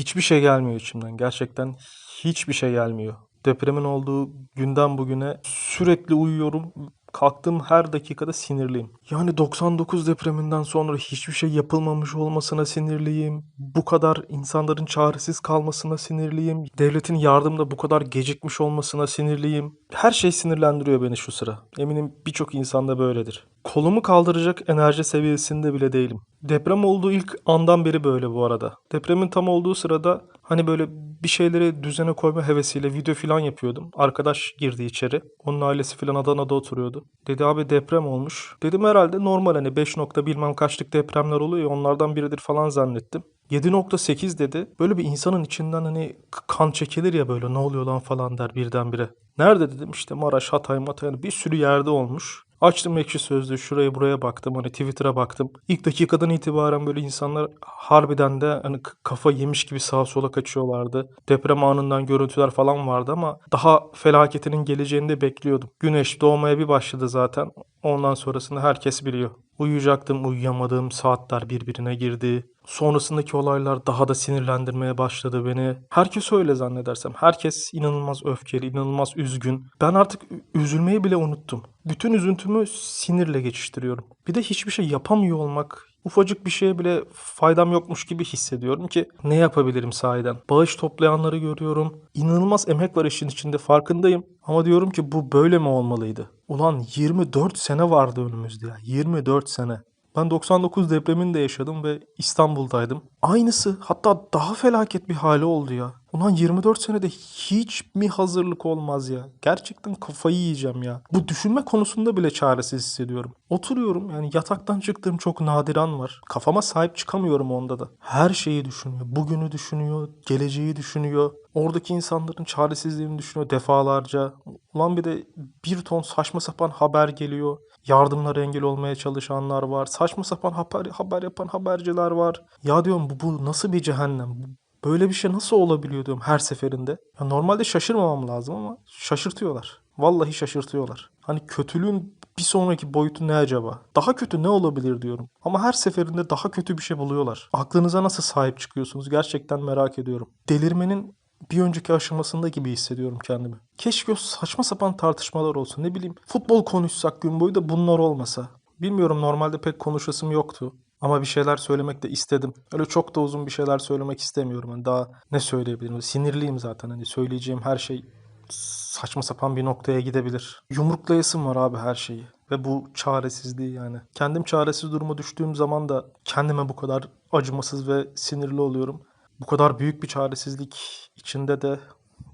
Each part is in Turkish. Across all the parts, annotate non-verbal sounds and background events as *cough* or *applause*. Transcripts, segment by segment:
Hiçbir şey gelmiyor içimden. Gerçekten hiçbir şey gelmiyor. Depremin olduğu günden bugüne sürekli uyuyorum. Kalktığım her dakikada sinirliyim. Yani 99 depreminden sonra hiçbir şey yapılmamış olmasına sinirliyim. Bu kadar insanların çaresiz kalmasına sinirliyim. Devletin yardımda bu kadar gecikmiş olmasına sinirliyim. Her şey sinirlendiriyor beni şu sıra. Eminim birçok insanda böyledir. Kolumu kaldıracak enerji seviyesinde bile değilim. Deprem olduğu ilk andan beri böyle bu arada. Depremin tam olduğu sırada hani böyle bir şeyleri düzene koyma hevesiyle video falan yapıyordum. Arkadaş girdi içeri. Onun ailesi falan Adana'da oturuyordu. Dedi abi deprem olmuş. Dedim herhalde normal hani 5 nokta bilmem kaçlık depremler oluyor onlardan biridir falan zannettim. 7.8 dedi. Böyle bir insanın içinden hani kan çekilir ya böyle ne oluyor lan falan der birdenbire. Nerede dedim işte Maraş, Hatay, Matay yani bir sürü yerde olmuş. Açtım ekşi sözlüğü şuraya buraya baktım hani Twitter'a baktım. İlk dakikadan itibaren böyle insanlar harbiden de hani kafa yemiş gibi sağa sola kaçıyorlardı. Deprem anından görüntüler falan vardı ama daha felaketinin geleceğini de bekliyordum. Güneş doğmaya bir başladı zaten. Ondan sonrasında herkes biliyor. Uyuyacaktım, uyuyamadım. Saatler birbirine girdi. Sonrasındaki olaylar daha da sinirlendirmeye başladı beni. Herkes öyle zannedersem. Herkes inanılmaz öfkeli, inanılmaz üzgün. Ben artık üzülmeyi bile unuttum. Bütün üzüntümü sinirle geçiştiriyorum. Bir de hiçbir şey yapamıyor olmak, ufacık bir şeye bile faydam yokmuş gibi hissediyorum ki ne yapabilirim sahiden? Bağış toplayanları görüyorum. İnanılmaz emek var işin içinde farkındayım. Ama diyorum ki bu böyle mi olmalıydı? Ulan 24 sene vardı önümüzde ya. 24 sene. Ben 99 depremini de yaşadım ve İstanbul'daydım. Aynısı hatta daha felaket bir hali oldu ya. Ulan 24 senede hiç mi hazırlık olmaz ya? Gerçekten kafayı yiyeceğim ya. Bu düşünme konusunda bile çaresiz hissediyorum. Oturuyorum yani yataktan çıktığım çok nadiran var. Kafama sahip çıkamıyorum onda da. Her şeyi düşünüyor. Bugünü düşünüyor, geleceği düşünüyor. Oradaki insanların çaresizliğini düşünüyor defalarca. Ulan bir de bir ton saçma sapan haber geliyor. Yardımlara engel olmaya çalışanlar var. Saçma sapan haber, haber yapan haberciler var. Ya diyorum bu, bu nasıl bir cehennem? Böyle bir şey nasıl olabiliyor diyorum her seferinde. Ya normalde şaşırmamam lazım ama şaşırtıyorlar. Vallahi şaşırtıyorlar. Hani kötülüğün bir sonraki boyutu ne acaba? Daha kötü ne olabilir diyorum. Ama her seferinde daha kötü bir şey buluyorlar. Aklınıza nasıl sahip çıkıyorsunuz? Gerçekten merak ediyorum. Delirmenin bir önceki aşamasında gibi hissediyorum kendimi. Keşke saçma sapan tartışmalar olsun. Ne bileyim futbol konuşsak gün boyu da bunlar olmasa. Bilmiyorum normalde pek konuşasım yoktu. Ama bir şeyler söylemek de istedim. Öyle çok da uzun bir şeyler söylemek istemiyorum. Hani daha ne söyleyebilirim? Sinirliyim zaten. Hani söyleyeceğim her şey saçma sapan bir noktaya gidebilir. Yumruklayasım var abi her şeyi. Ve bu çaresizliği yani. Kendim çaresiz duruma düştüğüm zaman da kendime bu kadar acımasız ve sinirli oluyorum. Bu kadar büyük bir çaresizlik içinde de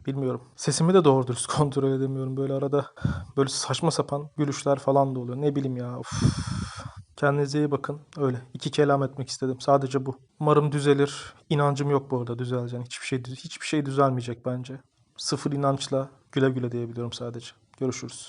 bilmiyorum. Sesimi de doğru dürüst *laughs* kontrol edemiyorum. Böyle arada böyle saçma sapan gülüşler falan da oluyor. Ne bileyim ya. Of. Kendinize iyi bakın. Öyle. iki kelam etmek istedim. Sadece bu. Umarım düzelir. İnancım yok bu arada düzeleceğine. Hiçbir şey hiçbir şey düzelmeyecek bence. Sıfır inançla güle güle diyebiliyorum sadece. Görüşürüz.